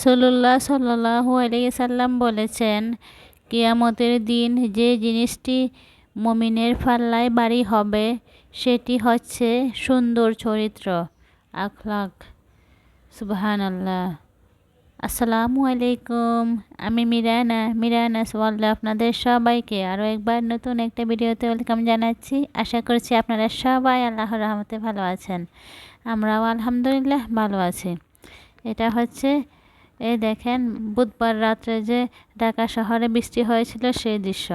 রসুল্লাহ সাল্লাহু আলাইসাল্লাম বলেছেন, কিয়ামতের দিন যে জিনিসটি মমিনের ফাল্লায় বাড়ি হবে, সেটি হচ্ছে সুন্দর চরিত্র, আখলাক। সুবাহান আল্লাহ আসসালামু আলাইকুম, আমি মিরানা। মিরানা সোয়াল্লা আপনাদের সবাইকে আরও একবার নতুন একটা ভিডিওতে ওয়েলকাম জানাচ্ছি। আশা করছি আপনারা সবাই আল্লাহর রহমতে ভালো আছেন। আমরাও আলহামদুলিল্লাহ ভালো আছি। এটা হচ্ছে এই দেখেন, বুধবার রাত্রে যে ঢাকা শহরে বৃষ্টি হয়েছিল সেই দৃশ্য।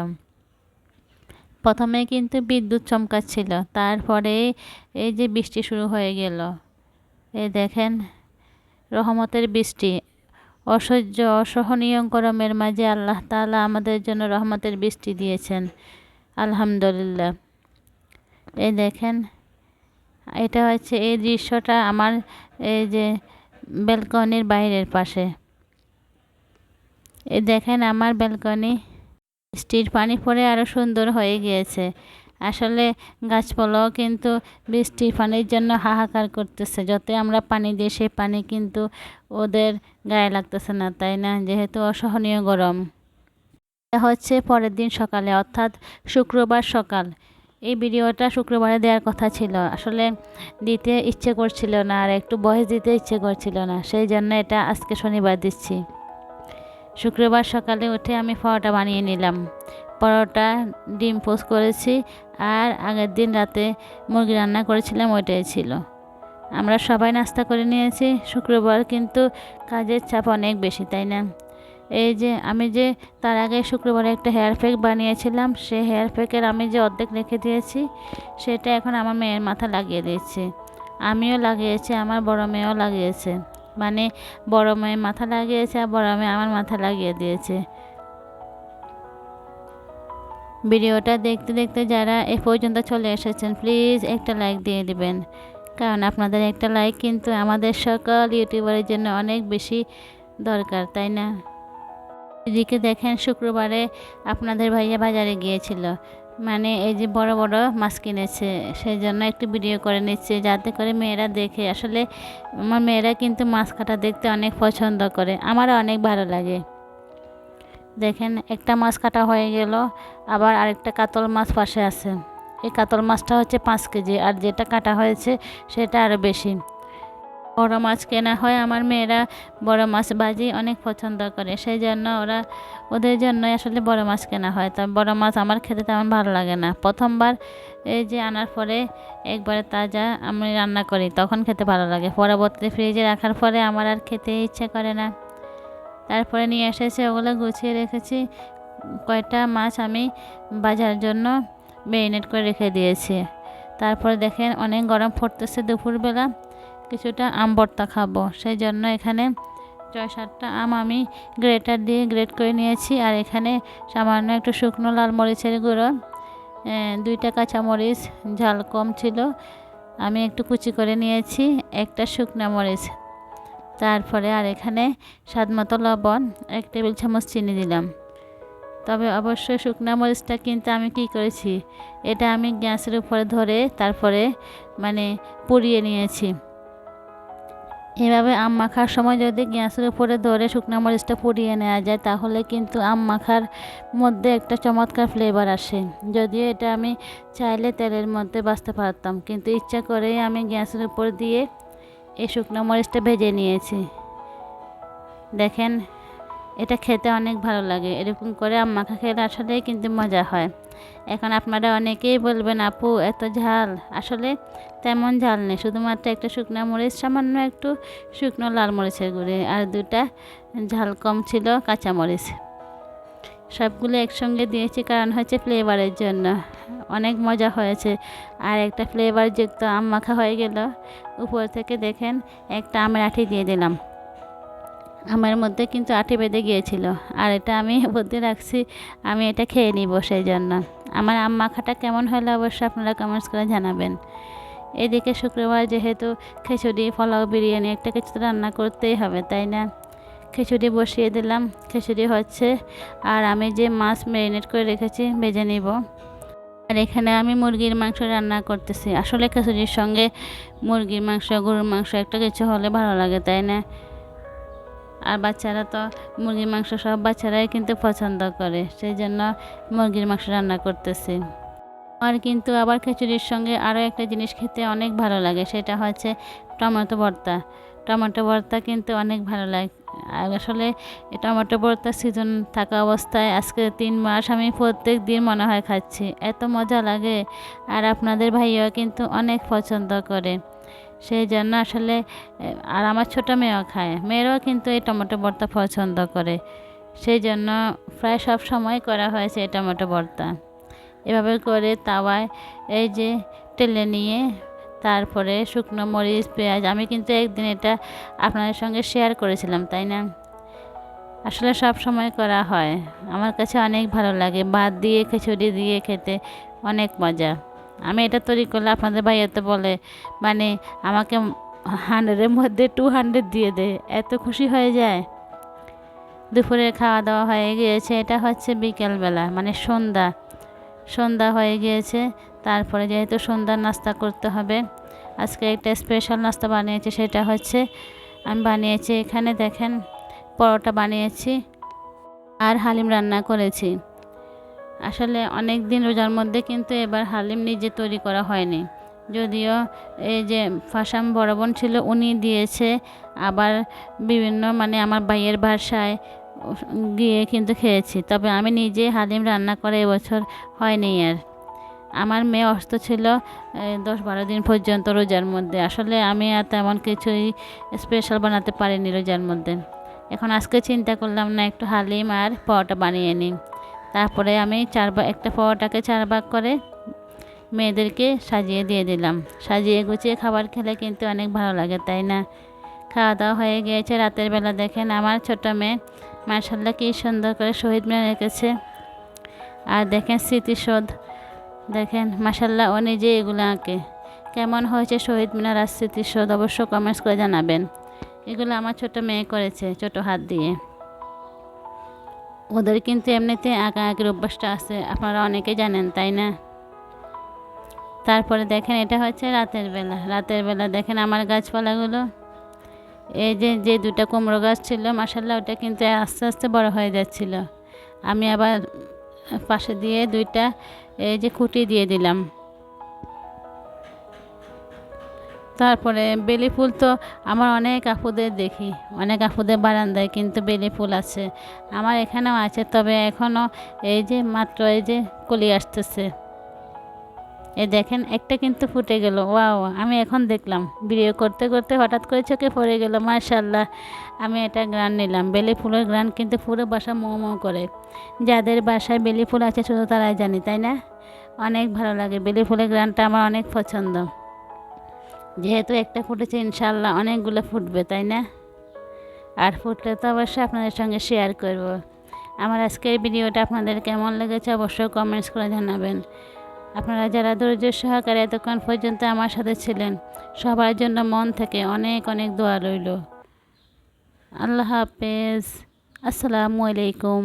প্রথমে কিন্তু বিদ্যুৎ চমকাচ্ছিল, তারপরে এই যে বৃষ্টি শুরু হয়ে গেল। এই দেখেন, রহমতের বৃষ্টি, অসহ্য, অসহনীয় গরমের মাঝে আল্লাহ তালা আমাদের জন্য রহমতের বৃষ্টি দিয়েছেন। আলহামদুলিল্লাহ। এই দেখেন, এটা হচ্ছে এই দৃশ্যটা আমার, এই যে ব্যালকনির বাইরের পাশে। এ দেখেন আমার ব্যালকনি বৃষ্টির পানি পড়ে আরও সুন্দর হয়ে গিয়েছে। আসলে গাছপালাও কিন্তু বৃষ্টির পানির জন্য হাহাকার করতেছে। যত আমরা পানি দিই, সেই পানি কিন্তু ওদের গায়ে লাগতেছে না, তাই না? যেহেতু অসহনীয় গরম। হচ্ছে পরের দিন সকালে, অর্থাৎ শুক্রবার সকাল। এই ভিডিওটা শুক্রবারে দেওয়ার কথা ছিল। আসলে দিতে ইচ্ছে করছিল না আর একটু বয়স দিতে ইচ্ছে করছিল না, সেই জন্য এটা আজকে শনিবার দিচ্ছি। শুক্রবার সকালে উঠে আমি পরোটা বানিয়ে নিলাম। পরোটা ডিম পোস্ট করেছি আর আগের দিন রাতে মুরগি রান্না করেছিলাম, ওইটাই ছিল। আমরা সবাই নাস্তা করে নিয়েছি। শুক্রবার কিন্তু কাজের চাপ অনেক বেশি, তাই না? এই যে আমি যে তার আগে শুক্রবারে একটা হেয়ার প্যাক বানিয়েছিলাম সেই হেয়ার প্যাকের আমি যে অর্ধেক রেখে দিয়েছি, সেটা এখন আমার মেয়ের মাথা লাগিয়ে দিয়েছি। আমিও লাগিয়েছি, আমার বড় মেয়েও লাগিয়েছে। মানে বড় মেয়ে মাথা লাগিয়েছে আর বড় মেয়ে আমার মাথা লাগিয়ে দিয়েছে। ভিডিওটা দেখতে দেখতে যারা এ পর্যন্ত চলে এসেছেন প্লিজ একটা লাইক দিয়ে দিবেন। কারণ আপনাদের একটা লাইক কিন্তু আমাদের সকল ইউটিউবারের জন্য অনেক বেশি দরকার, তাই না? এদিকে দেখেন শুক্রবারে আপনাদের ভাইয়া বাজারে গিয়েছিল। মানে এই যে বড় বড় মাছ কিনেছে সেই জন্য একটু ভিডিও করে নিচ্ছে যাতে করে মেয়েরা দেখে। আসলে আমার মেয়েরা কিন্তু মাছ কাটা দেখতে অনেক পছন্দ করে, আমারও অনেক ভালো লাগে। দেখেন, একটা মাছ কাটা হয়ে গেল, আবার আরেকটা কাতল মাছ পাশে আছে। এই কাতল মাছটা হচ্ছে পাঁচ কেজি, আর যেটা কাটা হয়েছে সেটা আরও বেশি। বড় মাছ কেনা হয়। আমার মেয়েরা বড় মাছ বাজি অনেক পছন্দ করে। সেই জন্য ওরা, ওদের জন্য আসলে বড় মাছ কেনা হয়। তা বড় মাছ আমার খেতে তেমন ভালো লাগে না। প্রথমবার এই যে আনার পরে একবারে তাজা আমি রান্না করি, তখন খেতে ভালো লাগে। পরবর্তীতে ফ্রিজে রাখার পরে আমার আর খেতে ইচ্ছে করে না। তারপরে নিয়ে এসেছে, ওগুলো গুছিয়ে রেখেছি। কয়টা মাছ আমি বাজার জন্য মেরিনেট করে রেখে দিয়েছি। তারপরে দেখেন অনেক গরম পড়তেছে দুপুরবেলা। কিছুটা আম ভর্তা খাব। সেই জন্য এখানে ছয়, সাতটা আম আমি গ্রেটার দিয়ে গ্রেট করে নিয়েছি। আর এখানে সামান্য একটু শুকনো লাল মরিচের গুঁড়ো দুইটা কাঁচামরিচ, ঝাল কম ছিল, আমি একটু কুচি করে নিয়েছি, একটা শুকনো মরিচ। তারপরে আর এখানে স্বাদ মতো লবণ, এক টেবিল চামচ চিনি দিলাম। তবে অবশ্যই শুকনো মরিচটা কিন্তু আমি কি করেছি, এটা আমি গ্যাসের উপরে ধরে তারপরে মানে পুড়িয়ে নিয়েছি। এভাবে আম মাখার সময় যদি গ্যাসের উপরে ধরে শুকনো মরিচটা পুড়িয়ে নেওয়া যায়, তাহলে কিন্তু আম মাখার মধ্যে একটা চমৎকার ফ্লেভার আসে। যদিও এটা আমি চাইলে তেলের মধ্যে বাঁচতে পারতাম, কিন্তু ইচ্ছা করেই আমি গ্যাসের উপর দিয়ে এই শুকনো মরিচটা ভেজে নিয়েছি। দেখেন এটা খেতে অনেক ভালো লাগে। এরকম করে মাখা খেলে আসলেই কিন্তু মজা হয়। এখন আপনারা অনেকেই বলবেন, আপু, এত ঝাল। আসলে তেমন ঝাল নেই। শুধুমাত্র একটা শুকনো মরিচ, সামান্য একটু শুকনো লাল মরিচের গুঁড়ি আর দুটা ঝাল কম ছিল কাঁচা মরিচ। সবগুলো একসঙ্গে দিয়েছি কারণ হচ্ছে ফ্লেভারের জন্য। অনেক মজা হয়েছে। আর একটা ফ্লেভার যুক্ত আম মাখা হয়ে গেল। উপর থেকে দেখেন, একটা আমের আঠি দিয়ে দিলাম। আমার মধ্যে কিন্তু আঠি বেঁধে গিয়েছিল। আর এটা আমি বুদ্ধি রাখছি, আমি এটা খেয়ে নিব সেই জন্য আমার আম মাখাটা কেমন হলো অবশ্যই আপনারা কমেন্টস করে জানাবেন। এদিকে শুক্রবার যেহেতু খিচুড়ি, পোলাও, বিরিয়ানি একটা কিছু তো রান্না করতেই হবে, তাই না? খিচুড়ি বসিয়ে দিলাম, খিচুড়ি হচ্ছে। আর আমি যে মাছ ম্যারিনেট করে রেখেছি, ভেজে নিব। আর এখানে আমি মুরগির মাংস রান্না করতেছি। আসলে খিচুড়ির সঙ্গে মুরগির মাংস, গরুর মাংস একটা কিছু হলে ভালো লাগে, তাই না? আর বাচ্চারা তো মুরগির মাংস সব বাচ্চারাই কিন্তু পছন্দ করে সেই জন্য মুরগির মাংস রান্না করতেছি। আর কিন্তু আবার খিচুড়ির সঙ্গে আরও একটা জিনিস খেতে অনেক ভালো লাগে, সেটা হচ্ছে টমেটো ভর্তা। টমেটো ভর্তা কিন্তু অনেক ভালো লাগে আসলে টমেটো ভর্তা সিজন থাকা অবস্থায় আজকে তিন মাস আমি প্রত্যেক দিন মনে হয় খাচ্ছি, এত মজা লাগে। আর আপনাদের ভাইয়াও কিন্তু অনেক পছন্দ করে। সেই জন্য আসলে আর আমার ছোটো মেয়েও খায়। মেয়েরাও কিন্তু এই টমেটো ভর্তা পছন্দ করে। সেই জন্য প্রায় সব সময় করা হয়েছে এই টমেটো ভর্তা। এভাবে করে তাওয়ায় এই যে টেলে নিয়ে তারপরে শুকনো মরিচ, পেঁয়াজ, আমি কিন্তু একদিন এটা আপনাদের সঙ্গে শেয়ার করেছিলাম, তাই না? আসলে সব সময় করা হয়। আমার কাছে অনেক ভালো লাগে। ভাত দিয়ে, খিচুড়ি দিয়ে খেতে অনেক মজা। আমি এটা তৈরি করলে আপনাদের ভাইয়া তো বলে মানে আমাকে হান্ড্রেডের মধ্যে টু হান্ড্রেড দিয়ে দে, এত খুশি হয়ে যায়? দুপুরে খাওয়া দাওয়া হয়ে গিয়েছে, এটা হচ্ছে বিকেলবেলা মানে সন্ধ্যা। সন্ধ্যা হয়ে গিয়েছে, তারপরে যেহেতু সন্ধ্যার নাস্তা করতে হবে, আজকে একটা স্পেশাল নাস্তা বানিয়েছি, সেটা হচ্ছে আমি বানিয়েছি এখানে দেখেন, পরোটা বানিয়েছি আর হালিম রান্না করেছি। আসলে অনেক দিন রোজার মধ্যে কিন্তু এবার হালিম নিজে তৈরি করা হয়নি। যদিও এই যে ফাসাম বড় বোন ছিল, উনি দিয়েছে। আবার বিভিন্ন মানে আমার ভাইয়ের বাসায় গিয়ে কিন্তু খেয়েছি। তবে আমি নিজে হালিম রান্না করে এবছর হয়নি আর। আমার মেয়ে অস্ত ছিল দশ বারো দিন পর্যন্ত রোজার মধ্যে। আসলে আমি আর তেমন কিছুই স্পেশাল বানাতে পারিনি রোজার মধ্যে। এখন আজকে চিন্তা করলাম না, একটু হালিম আর পরোটা বানিয়ে নিই। তারপরে আমি চার ভাগ একটা পরোটাকে চার ভাগ করে মেয়েদেরকে সাজিয়ে দিয়ে দিলাম। সাজিয়ে গুছিয়ে খাবার খেলে কিন্তু অনেক ভালো লাগে, তাই না? খাওয়া দাওয়া হয়ে গিয়েছে, রাতের বেলা দেখেন আমার ছোটো মেয়ে মার্শাল্লাহ কী সুন্দর করে শহীদ মিনার রেখেছে। আর দেখেন স্মৃতিসৌধ, দেখেন মাসাল্লাহ ও নিজে এগুলো আঁকে। কেমন হয়েছে শহীদ মিনার আর স্মৃতিসৌধ অবশ্য কমেন্টস করে জানাবেন। এগুলো আমার ছোট মেয়ে করেছে, ছোট হাত দিয়ে। ওদের কিন্তু এমনিতে আঁকা আঁকির অভ্যাসটা আছে, আপনারা অনেকে জানেন, তাই না? তারপরে দেখেন, এটা হচ্ছে রাতের বেলা। রাতের বেলা দেখেন আমার গাছপালাগুলো। এই যে যে দুটা কুমড়ো গাছ ছিল মাসাল্লাহ ওটা কিন্তু আস্তে আস্তে বড় হয়ে যাচ্ছিল। আমি আবার পাশে দিয়ে দুইটা, এই যে খুঁটি দিয়ে দিলাম। তারপরে বেলি ফুল তো আমার অনেক আপুদের দেখি, অনেক আপুদের বারান্দায় কিন্তু বেলি ফুল আছে, আমার এখানেও আছে, তবে এখনও এই যে মাত্র এই যে কলি আসতেছে। এ দেখেন, একটা কিন্তু ফুটে গেল, ওয়াও, আমি এখন দেখলাম, ভিডিও করতে করতে হঠাৎ করে চোখে পড়ে গেল মার্শাল্লাহ আমি এটা গ্রান নিলাম, বেলি ফুলের গ্রান কিন্তু পুরো বাসা মো মো করে, যাদের বাসায় বেলি ফুল আছে শুধু তারাই জানি, তাই না? অনেক ভালো লাগে, বেলি ফুলের গ্রানটা আমার অনেক পছন্দ। যেহেতু একটা ফুটেছে, ইনশাল্লাহ অনেকগুলো ফুটবে, তাই না? আর ফুটলে তো অবশ্যই আপনাদের সঙ্গে শেয়ার করব। আমার আজকের ভিডিওটা আপনাদের কেমন লেগেছে অবশ্যই কমেন্টস করে জানাবেন। আপনারা যারা ধৈর্য সহকারে এতক্ষণ পর্যন্ত আমার সাথে ছিলেন, সবার জন্য মন থেকে অনেক অনেক দোয়া রইল। আল্লাহ হাফেজ। আসসালামু আলাইকুম।